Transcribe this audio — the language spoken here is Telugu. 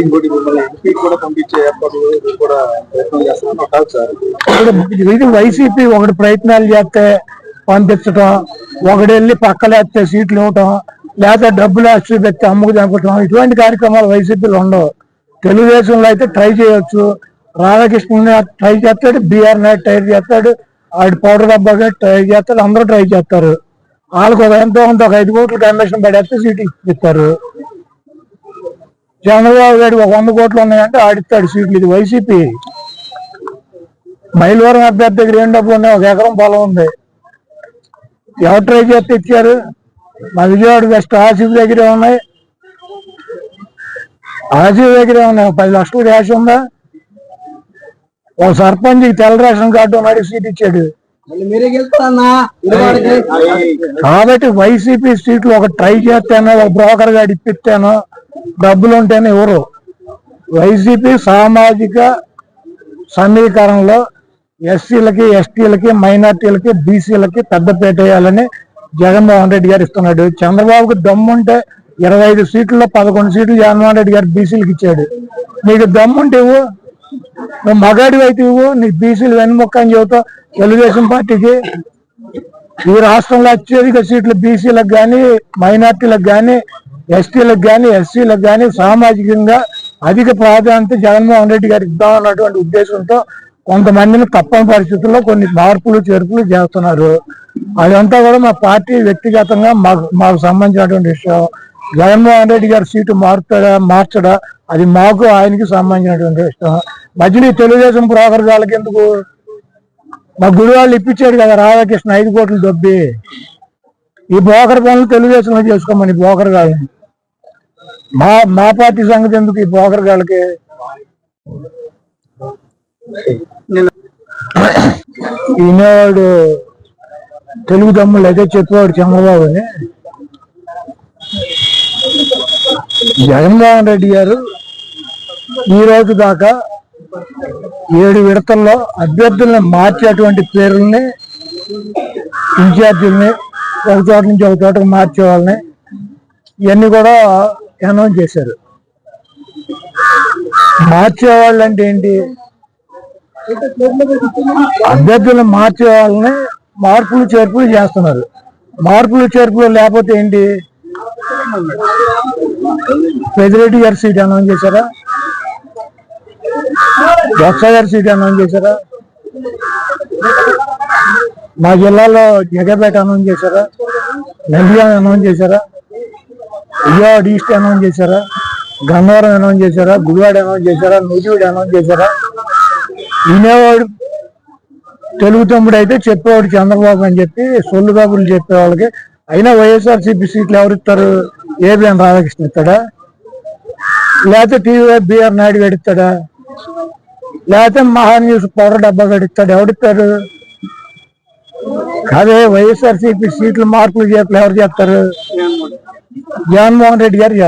ఇంకోటి మిమ్మల్ని ఎంపీ కూడా పంపించే కూడా ప్రయత్నం చేస్తున్నాను కాదు సార్. ఇది వైసీపీ ఒకటి ప్రయత్నాలు చేస్తే పంపించటం ఒకటి వెళ్ళి పక్కలేస్తే సీట్లు ఇవ్వటం లేదా డబ్బులు వేసి పెట్టి అమ్ముకు చంపటం ఇటువంటి కార్యక్రమాలు వైసీపీలో ఉండవు. తెలుగుదేశంలో అయితే ట్రై చేయొచ్చు. రాధాకృష్ణ ట్రై చేస్తాడు బీఆర్ నాయుడు ట్రై చేస్తాడు ఆడు పౌడర్ డబ్బాగా ట్రై చేస్తాడు అందరూ ట్రై చేస్తారు. వాళ్ళకు ఎంతో కొంత ఒక ఐదు కోట్లు కమిషన్ పడేస్తే సీట్ ఇస్తారు చంద్రబాబు గారు ఒక వంద కోట్లు ఉన్నాయంటే ఆడిస్తాడు సీట్లు. ఇది వైసీపీ. మైలవరం అభ్యర్థి దగ్గర ఏం డబ్బులు ఉన్నాయి? ఒక ఎకరం పొలం ఉంది. ఎవరు ట్రై చేస్తే ఇచ్చారు? మా విజయవాడ వెస్ట్ ఆసిఫ్ దగ్గరే ఉన్నాయి. ఆసిఫ్ దగ్గరే ఉన్నాయి. పది లక్షలు క్యాష్ ఉందా? ఒక సర్పంచ్ తెల్ల రేషన్ కార్డు ఉన్నాడు సీట్ ఇచ్చాడు. మీరే కాబట్టి వైసీపీ సీట్లు ఒక ట్రై చేస్తేనో ఒక బ్రోకర్ గారు ఇప్పిస్తేనో డబ్బులు ఉంటేనే ఎవరు? వైసీపీ సామాజిక సమీకరణలో ఎస్సీలకి ఎస్టీలకి మైనార్టీలకి బీసీలకి పెద్దపేట వేయాలని జగన్మోహన్ రెడ్డి గారు ఇస్తున్నాడు. చంద్రబాబుకి దమ్ముంటే ఇరవై ఐదు సీట్లలో పదకొండు సీట్లు జగన్మోహన్ రెడ్డి గారు బీసీలకు ఇచ్చాడు. నీకు దమ్ముంటే ఇవ్వు. నువ్వు మగాడివి అయితే ఇవ్వు. నీకు బీసీలు వెన్నుముక్క అని చెబుతావు తెలుగుదేశం పార్టీకి. ఈ రాష్ట్రంలో అత్యధిక సీట్లు బీసీలకు కానీ మైనార్టీలకు కానీ ఎస్టీలకు కానీ ఎస్సీలకు కానీ సామాజికంగా అధిక ప్రాధాన్యత జగన్మోహన్ రెడ్డి గారికి ఇద్దామన్నటువంటి ఉద్దేశంతో కొంతమందిని తప్పని పరిస్థితుల్లో కొన్ని మార్పులు చేర్పులు చేస్తున్నారు. అదంతా కూడా మా పార్టీ వ్యక్తిగతంగా మాకు మాకు సంబంధించినటువంటి విషయం. జగన్మోహన్ రెడ్డి గారి సీటు మారుతాడా మార్చడా అది మాకు ఆయనకి సంబంధించినటువంటి విషయం. మధ్యలో తెలుగుదేశం బ్రోకర్ వాళ్ళకి ఎందుకు? మా గుడి వాళ్ళు ఇప్పించాడు కదా రాధాకృష్ణ ఐదు కోట్లు దొబ్బి. ఈ బ్రోకర్ పనులు తెలుగుదేశంలో చేసుకోమని బ్రోకర్ గాళ్ళని. మా మా పార్టీ సంగతి ఎందుకు ఈ బ్రోకర్ గాళ్ళకి? ఈనాడు తెలుగు తమ్ముళ్ళు అయితే చెప్పేవాడు చంద్రబాబు అని జగన్మోహన్ రెడ్డి గారు ఈ రోజు దాకా ఏడు విడతల్లో అభ్యర్థుల్ని మార్చేటువంటి పేర్లని ఇన్ఛార్జీలని ఒక చోట నుంచి ఒక చోటకు మార్చే వాళ్ళని ఇవన్నీ కూడా అనౌన్స్ చేశారు. మార్చేవాళ్ళు అంటే ఏంటి? అభ్యర్థులను మార్చే వాళ్ళని మార్పులు చేర్పులు చేస్తున్నారు. మార్పులు చేర్పులు లేకపోతే ఏంటి? పెదిరెడ్డి గారి సీట్ అనౌన్స్ చేశారా? బొత్స గారి సీట్ అనౌన్స్ చేశారా? మా జిల్లాలో జగపేట అనౌన్స్ చేశారా? నంద్యాల అనౌన్స్ చేశారా? విజయవాడ ఈస్ట్ అనౌన్స్ చేశారా? గన్నవరం అనౌన్స్ చేశారా? గుడివాడ అనౌన్స్ చేశారా? నూజివీడు అనౌన్స్ చేశారా? వినేవాడు తెలుగు తమ్ముడు అయితే చెప్పేవాడు చంద్రబాబు అని చెప్పి సొల్లు బాబులు చెప్పేవాళ్ళకి అయినా వైఎస్ఆర్సీపీ సీట్లు ఎవరు ఇస్తారు? ఏబిఎన్ రాధాకృష్ణ ఇస్తాడా? లేకపోతే టీవీ బిఆర్ నాయుడు గడిస్తాడా లేకపోతే మహా న్యూస్ డబ్బా గడిస్తాడు ఎవడిస్తారు అదే వైఎస్ఆర్సీపీ సీట్లు మార్పులు చేపలు ఎవరు చేస్తారు? జగన్మోహన్ రెడ్డి గారు చేస్తారు